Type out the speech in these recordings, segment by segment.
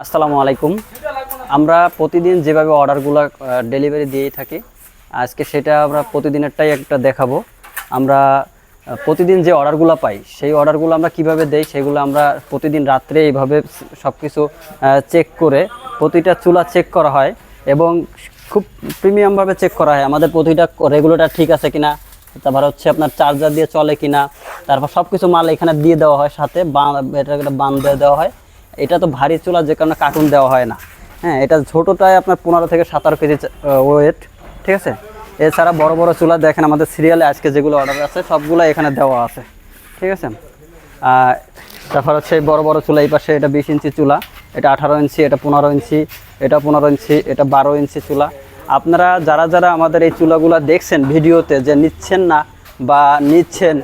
আসসালামু আলাইকুম। আমরা প্রতিদিন যেভাবে অর্ডারগুলো ডেলিভারি দিয়েই থাকি, আজকে সেটা আমরা প্রতিদিনেরটাই একটা দেখাবো। আমরা প্রতিদিন যে অর্ডারগুলো পাই, সেই অর্ডারগুলো আমরা কীভাবে দেই, সেগুলো আমরা প্রতিদিন রাত্রে এইভাবে সব কিছু চেক করে প্রতিটা চুলা চেক করা হয় এবং খুব প্রিমিয়ামভাবে চেক করা হয়। আমাদের প্রতিটা রেগুলেটার ঠিক আছে কিনা, তারপর হচ্ছে আপনার চার্জার দিয়ে চলে কিনা, তারপর সব কিছু মাল এখানে দিয়ে দেওয়া হয় সাথে, বা- এটাকে একটা বান দিয়ে দেওয়া হয়। এটা তো ভারী চুলা, যে কারণে কার্টুন দেওয়া হয় না। হ্যাঁ এটা ছোটোটায় আপনার পনেরো থেকে সতেরো কেজি ওয়েট ঠিক আছে? এছাড়া বড় বড় চুলা দেখেন, আমাদের সিরিয়ালে আজকে যেগুলো অর্ডার আছে, সবগুলো এখানে দেওয়া আছে, ঠিক আছে? তারপর হচ্ছে বড় বড় চুলা, এই পাশে এটা বিশ ইঞ্চি চুলা, এটা আঠারো ইঞ্চি, এটা পনেরো ইঞ্চি, এটা পনেরো ইঞ্চি, এটা বারো ইঞ্চি চুলা। আপনারা যারা যারা আমাদের এই চুলাগুলো দেখছেন ভিডিওতে, যে নিচ্ছেন না বা নিচ্ছেন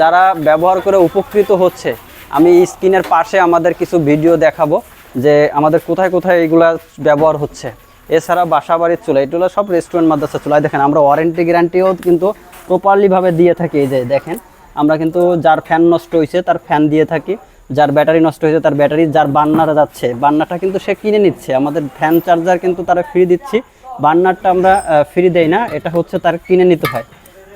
যারা ব্যবহার করে উপকৃত হচ্ছে আমি স্ক্রিনের পাশে আমাদের কিছু ভিডিও দেখাবো যে আমাদের কোথায় কোথায় এগুলা ব্যবহার হচ্ছে। এছাড়া বাসা বাড়ির চুলা, এগুলো সব রেস্টুরেন্ট মাদ্রাসা চুলাই দেখেন, আমরা ওয়ারেন্টি গ্যারান্টিও কিন্তু প্রপারলিভাবে দিয়ে থাকি। এই যে দেখেন, আমরা কিন্তু যার ফ্যান নষ্ট হয়েছে তার ফ্যান দিয়ে থাকি। যার ব্যাটারি নষ্ট হয়েছে তার ব্যাটারি যার বান্নাটা যাচ্ছে, বান্নাটা কিন্তু সে কিনে নিচ্ছে। আমাদের ফ্যান চার্জার কিন্তু তারা ফ্রি দিচ্ছি। বান্নারটা আমরা ফ্রি দেই না, এটা হচ্ছে তার কিনে নিতে হয়।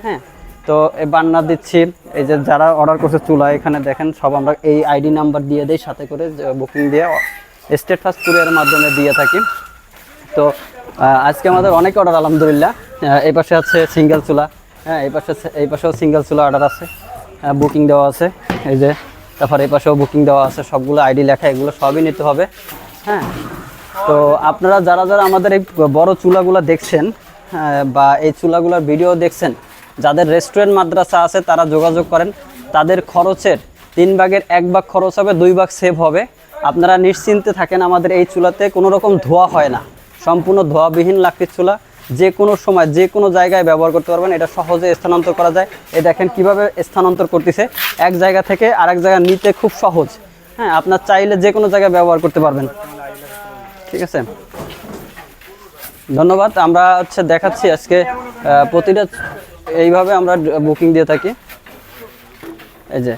হ্যাঁ তো এই বান্নার দিচ্ছি। এই যে যারা অর্ডার করছে চুলা, এখানে দেখেন, সব আমরা এই আইডি নাম্বার দিয়ে দেই, সাথে করে বুকিং দিয়ে স্টেট ফাস্ট কুরিয়ারের মাধ্যমে দিয়ে থাকি। তো আজকে আমাদের অনেক অর্ডার আলহামদুলিল্লাহ। এই পাশে আছে সিঙ্গেল চুলা। হ্যাঁ এই পাশে এই পাশেও সিঙ্গেল চুলা অর্ডার আছে। বুকিং দেওয়া আছে। এই যে, তারপর এই পাশেও বুকিং দেওয়া আছে। সবগুলো আইডি লেখা, এগুলো সবই নিতে হবে। হ্যাঁ তো আপনারা যারা যারা আমাদের এই বড় চুলাগুলো দেখছেন বা এই চুলাগুলোর ভিডিও দেখছেন যাদের রেস্টুরেন্ট মাদ্রাসা আছে, তারা যোগাযোগ করেন। তাদের খরচের তিন ভাগের এক ভাগ খরচ হবে, দুই ভাগ সেভ হবে। আপনারা নিশ্চিন্তে থাকেন, আমাদের এই চুলাতে কোনো রকম ধোয়া হয় না। সম্পূর্ণ ধোয়াবিহীন লাকড়ির চুলা। যে কোনো সময়, যে কোনো জায়গায় ব্যবহার করতে পারবেন। এটা সহজে স্থানান্তর করা যায়। এ দেখেন কীভাবে স্থানান্তর করতেছে। এক জায়গা থেকে আরেক জায়গায় নিতে খুব সহজ। হ্যাঁ আপনার চাইলে যে কোনো জায়গায় ব্যবহার করতে পারবেন। ঠিক আছে? ধন্যবাদ। আমরা হচ্ছে দেখাচ্ছি আজকে প্রতিটা এইভাবে আমরা বুকিং দিয়ে থাকি। এই যে।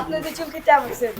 আপনাদের চুল কেটে আসছেন